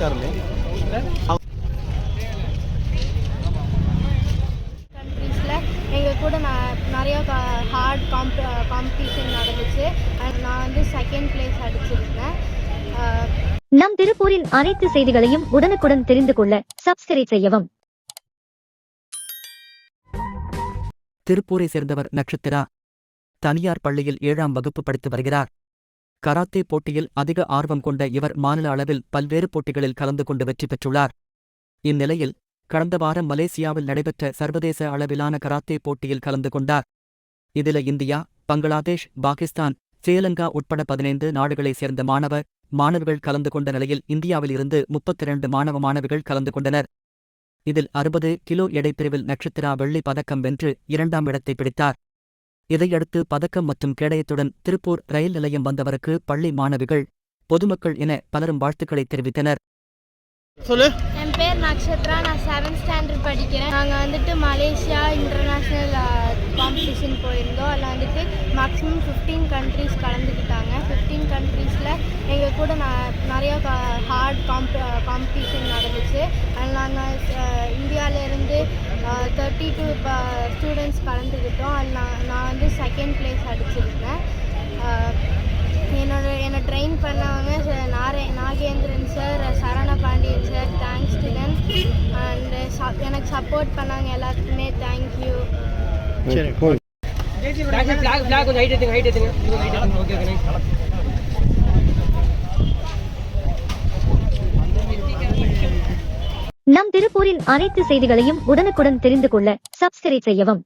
Charlie. கண்ட்ரீஸில் எங்கள் கூட நான் நிறையா ஹார்ட் காம்ப் காம்படிஷன் நடந்துச்சு. நான் வந்து செகண்ட் பிளேஸ் அடிச்சிருந்தேன். அஹ் நம் திருப்பூரின் அனைத்து செய்திகளையும் உடனுக்குடன் தெரிந்து கொள்ள சப்ஸ்கிரைப் செய்யவும். திருப்பூரை சேர்ந்தவர் நட்சத்திரா. தனியார் பள்ளியில் ஏழாம் வகுப்பு படித்து வருகிறார். கராத்தே போட்டியில் அதிக ஆர்வம் கொண்ட இவர் மாநில அளவில் பல்வேறு போட்டிகளில் கலந்து கொண்டு வெற்றி பெற்றுள்ளார். இந்நிலையில் கடந்த வாரம் மலேசியாவில் நடைபெற்ற சர்வதேச அளவிலான கராத்தே போட்டியில் கலந்து கொண்டார். இதில இந்தியா பங்களாதேஷ் பாகிஸ்தான் ஸ்ரீலங்கா உட்பட பதினைந்து நாடுகளைச் சேர்ந்த மாணவர் மாணவர்கள் கலந்து கொண்ட நிலையில் இந்தியாவில் இருந்து முப்பத்திரண்டு மாணவ மாணவிகள் கலந்து கொண்டனர். இதில் அறுபது கிலோ எடைப்பிரிவில் நட்சத்திரா வெள்ளி பதக்கம் வென்று இரண்டாம் இடத்தை பிடித்தார். இதையடுத்து பதக்கம் மற்றும் கேடயத்துடன் திருப்பூர் ரயில் நிலையம் வந்தவருக்கு பள்ளி மாணவிகள் பொதுமக்கள் என பலரும் வாழ்த்துக்களை தெரிவித்தனர். சொல்லு. என் பேர் நக்ஷத்ரா. நான் செவன்த் ஸ்டாண்டர்ட் படிக்கிறேன். நாங்கள் வந்துட்டு மலேசியா இன்டர்நேஷ்னல் காம்படிஷன் போயிருந்தோம். அதில் வந்துட்டு மேக்ஸிமம் ஃபிஃப்டீன் கண்ட்ரீஸ் கலந்துக்கிட்டாங்க. ஃபிஃப்டீன் கண்ட்ரீஸில் எங்கள் கூட நான் நிறையா ஹார்ட் காம்ப் காம்படிஷன் நடந்துச்சு. அதில் நாங்கள் இந்தியாவிலேருந்து தேர்ட்டி டூ ஸ்டூடெண்ட்ஸ் கலந்துக்கிட்டோம். அதில் நான் அஹ் என்னோட என்னை ட்ரெயின் பண்ணவங்க நாரே Nagendran sir Sarana Pandian sir thanks to then and எனக்கு சப்போர்ட் பண்ணாங்க எல்லாத்துக்குமே தேங்க்யூ சரி கொஞ்சம் ஹைட் எடுத்துங்க ஹைட் எடுத்துங்க ஓகே ஓகே நம் திருப்பூரின் அனைத்து செய்திகளையும் உடனுக்குடன் தெரிந்து கொள்ள சப்ஸ்கிரைப் செய்யவும்.